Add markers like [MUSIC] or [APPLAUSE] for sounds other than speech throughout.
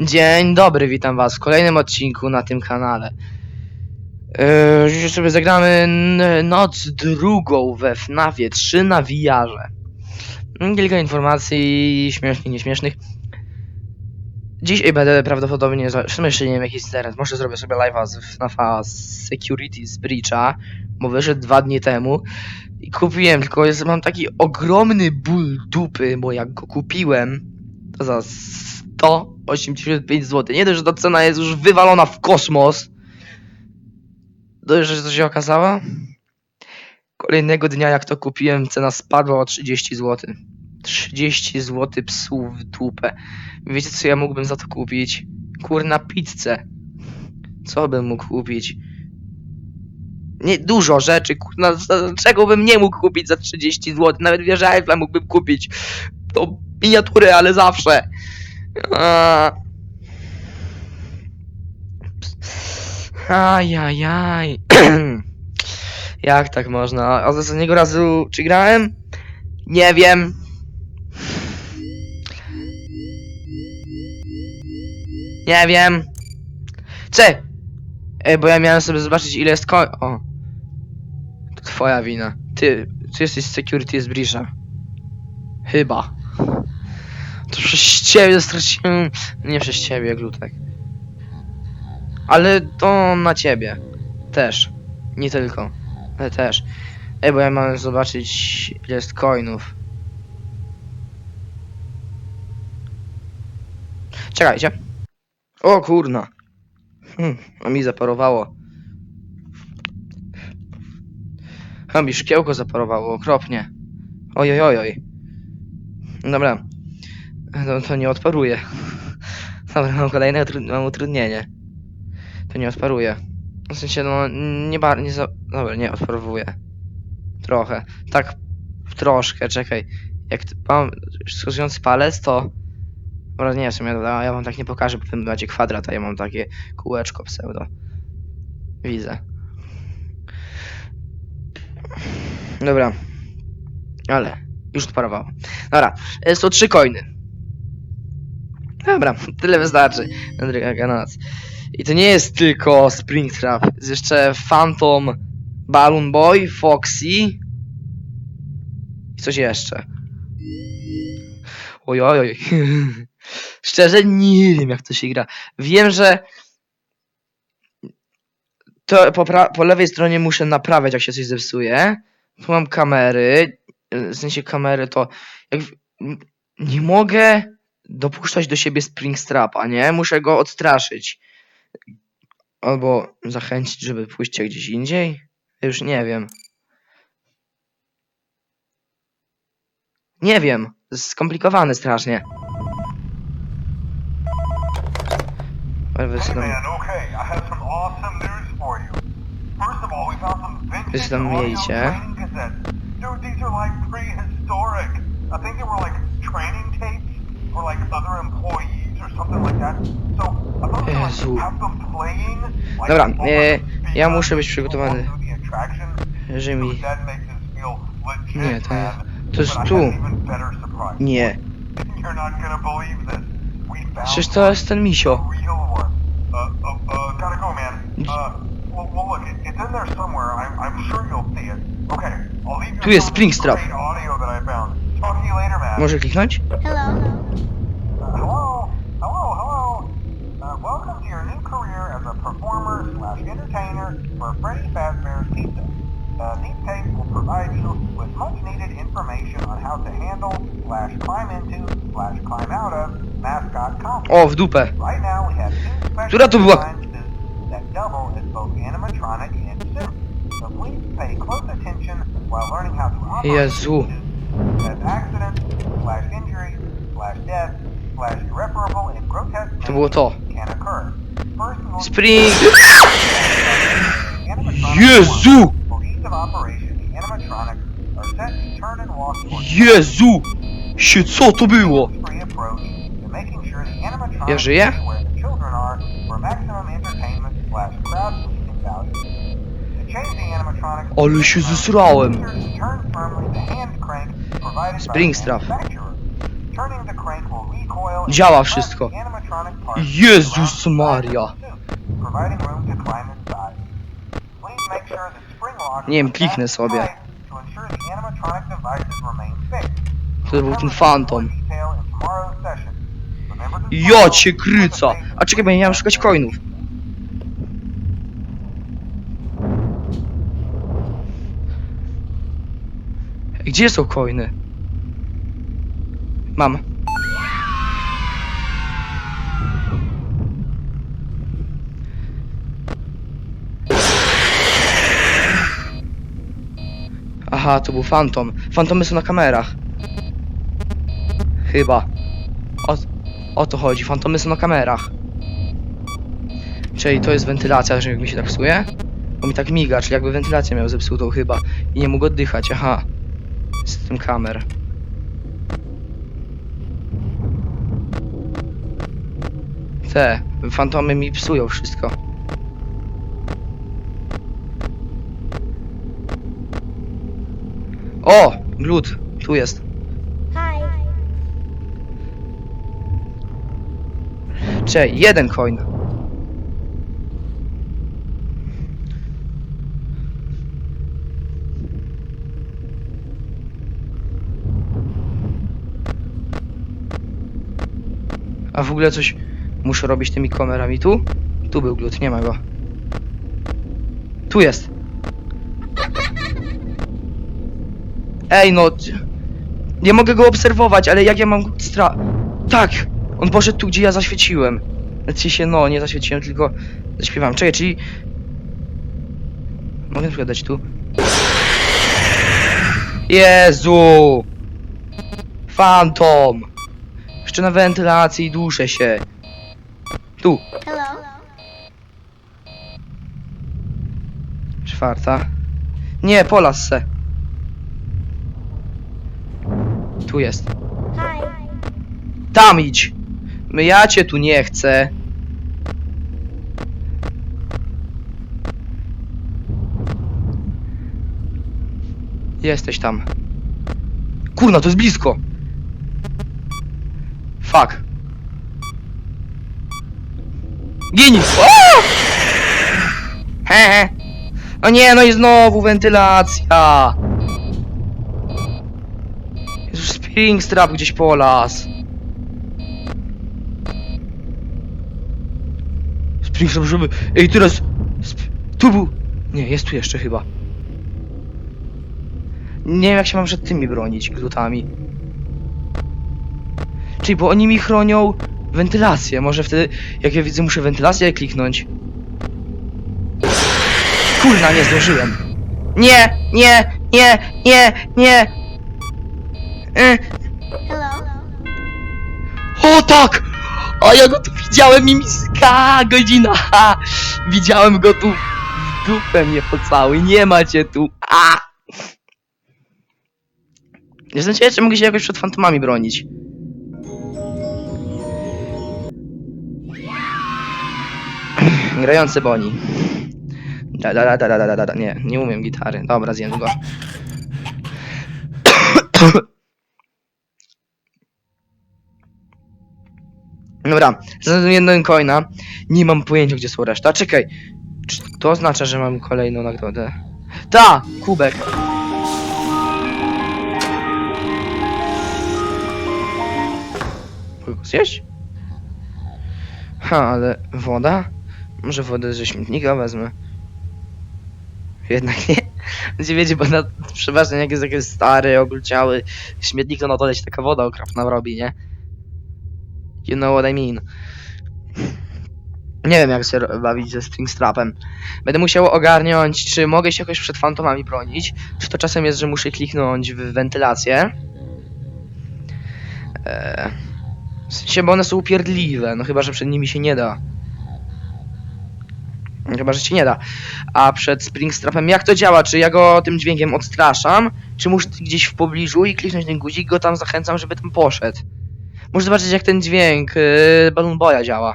Dzień dobry, witam was w kolejnym odcinku na tym kanale. Yy, dzisiaj sobie zagramy noc drugą we FNAFie 3 na VR-ze. Mm, Kilka informacji śmiesznych, nieśmiesznych. Dzisiaj będę prawdopodobnie, w sumie jeszcze nie wiem jaki jest może zrobię sobie live'a z FNAFa Security z Breacha, bo wyszedł dwa dni temu i kupiłem, tylko jest, mam taki ogromny ból dupy, bo jak go kupiłem, to za 185 zł. Nie dość, że ta cena jest już wywalona w kosmos. To że co się okazało? Kolejnego dnia jak to kupiłem, cena spadła o 30 zł. 30 zł psów w dupę. Wiecie co ja mógłbym za to kupić? Kurna pizzę. Co bym mógł kupić? Nie, dużo rzeczy, kurna, czego bym nie mógł kupić za 30 zł? Nawet wieżę Eiffla mógłbym kupić. To miniatury, ale zawsze. Ajajaj. [CLEARS THROAT] Jak tak można? Z ostatniego razu czy grałem? Nie wiem. Nie wiem. Cze! Ej, bo ja miałem sobie zobaczyć ile jest ko... O. To twoja wina. Ty, ty jesteś security z. Chyba. To przez ciebie straciłem... Nie przez ciebie, Glutek. Ale to na ciebie. Też. Nie tylko. Ale też. Ej, bo ja mam zobaczyć ile jest coinów. Czekajcie. O kurna. Hmm, a mi zaparowało. A mi szkiełko zaparowało okropnie. Oj, oj, oj, oj. Dobra. No to nie odparuje. Dobra, mam kolejne mam utrudnienie. To nie odparuje. W sensie, no, nie bardzo, nie za... Dobra, nie odparowuje. Trochę. Tak, troszkę, czekaj. Jak mam wskazujący palec, to... Dobra, nie, w sumie, ja, ja wam tak nie pokażę, bo wy macie kwadrat, a ja mam takie kółeczko pseudo. Widzę. Dobra. Ale, już odparowało. Dobra, jest to trzy coiny. Dobra, [LAUGHS] tyle wystarczy. Andrzej Noc. I to nie jest tylko Springtrap, jest jeszcze Phantom, Balloon Boy, Foxy i coś jeszcze. Oj, oj. [LAUGHS] Szczerze nie wiem jak to się gra. Wiem, że to po, po lewej stronie muszę naprawiać jak się coś zepsuje. Tu mam kamery, w sensie kamery to jak nie mogę dopuszczać do siebie Springstrapa, nie? Muszę go odstraszyć. Albo zachęcić, żeby pójście gdzieś indziej? Już nie wiem. Nie wiem. To jest skomplikowane strasznie. Wy tam- man, Jezu. Dobra, e, ja muszę być przygotowany. Że mi... Nie, to jest- to jest tu. Nie. Przecież to jest ten misio. a real one. Uh, uh, uh, Freddy Fazbear's Pizza. Uh, these tapes will provide you with much needed information on how to handle slash climb into slash climb out of mascot costumes. O, w dupę. Right now we have two special Która to była? that double as both animatronic and suit. So please pay close attention while learning how to operate Jezu. as accidents slash injury slash death slash irreparable and grotesque To było to. can occur. First we will Spring... [LAUGHS] Jezu! Jezu! Sie, co to było? Ja żyję? Ale się zesrałem. and Działa wszystko. Jezus Maria. Nie wiem, kliknę sobie. to był ten fantom. Ja cię kryca! A czekaj, bo ja miałem szukać coinów. Gdzie są coiny? Mam. Aha, to był fantom. Fantomy są na kamerach. Chyba. O, o to chodzi, fantomy są na kamerach. Czyli to jest wentylacja, że mi się tak psuje? Bo mi tak miga, czyli jakby wentylację miał zepsutą chyba. I nie mógł oddychać, aha. Z tym kamer. Te, fantomy mi psują wszystko. O! Glut, tu jest. Hi. Czekaj, jeden coin. A w ogóle coś muszę robić tymi kamerami tu? Tu był glut, nie ma go. Tu jest. Ej no. Nie mogę go obserwować, ale jak ja mam stra... Tak! On poszedł tu, gdzie ja zaświeciłem. Znaczy się, no, nie zaświeciłem, tylko zaśpiewałem. Czekaj, czyli... Mogę na przykład dać tu? Jezu! Fantom! Jeszcze na wentylacji duszę się. Tu, Hello. czwarta. Nie, po lasce. Tu jest. Hi. Tam idź! My ja cię tu nie chcę. Jesteś tam. Kurna, to jest blisko. Fuck. Gini! O! He, he. O nie, no i znowu wentylacja. Springstrap gdzieś po las. Springstrap, żeby... Ej, teraz... Sp... Tu był... Nie, jest tu jeszcze chyba. Nie wiem jak się mam przed tymi bronić, glutami. Czyli, bo oni mi chronią wentylację. Może wtedy, jak ja widzę, muszę wentylację kliknąć. Kurna, nie zdążyłem. Nie, nie, nie, nie, nie. Hello. O tak! O ja go tu widziałem mimiska godzina! Ha! Widziałem go tu w dupę mnie pocały, nie macie tu! A! Jestem ciekaw, czy mogę się jakoś przed fantomami bronić. Grający Boni. Da, da, da, da, da, da, da, da. Nie, nie umiem gitary. Dobra, zjem go. Dobra, znalazłem jedną coina. Nie mam pojęcia, gdzie są reszta. Czekaj. Czy to oznacza, że mam kolejną nagrodę? Ta! Kubek. Mogę zjeść? Ha, ale woda? Może wodę ze śmietnika wezmę. Jednak nie. Będzie wiecie, bo na, przeważnie jak jest jakiś stary, ogólciały śmietnik, to na dole się taka woda okropna robi, nie? You know what I mean. Nie wiem jak się bawić ze Springstrapem. Będę musiał ogarnąć, czy mogę się jakoś przed fantomami bronić, czy to czasem jest, że muszę kliknąć w wentylację. Eee, w sensie, bo one są upierdliwe, no chyba, że przed nimi się nie da. Chyba, że się nie da. A przed Springstrapem jak to działa? Czy ja go tym dźwiękiem odstraszam? Czy muszę gdzieś w pobliżu i kliknąć ten guzik, go tam zachęcam, żeby tam poszedł? Muszę zobaczyć jak ten dźwięk yy, Balloon Boya działa.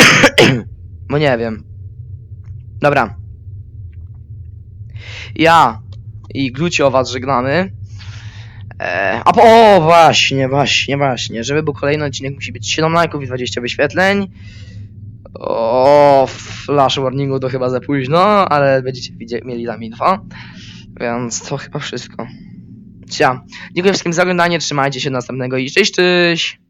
[COUGHS] Bo nie wiem. Dobra. Ja i Glucio was żegnamy. E, a po, o, właśnie, właśnie, właśnie. Żeby był kolejny odcinek, musi być 7 lajków i 20 wyświetleń. O, flash warningu to chyba za późno, ale będziecie mieli tam info. Więc to chyba wszystko. Cia. Dziękuję wszystkim za oglądanie, trzymajcie się do następnego i cześć, cześć!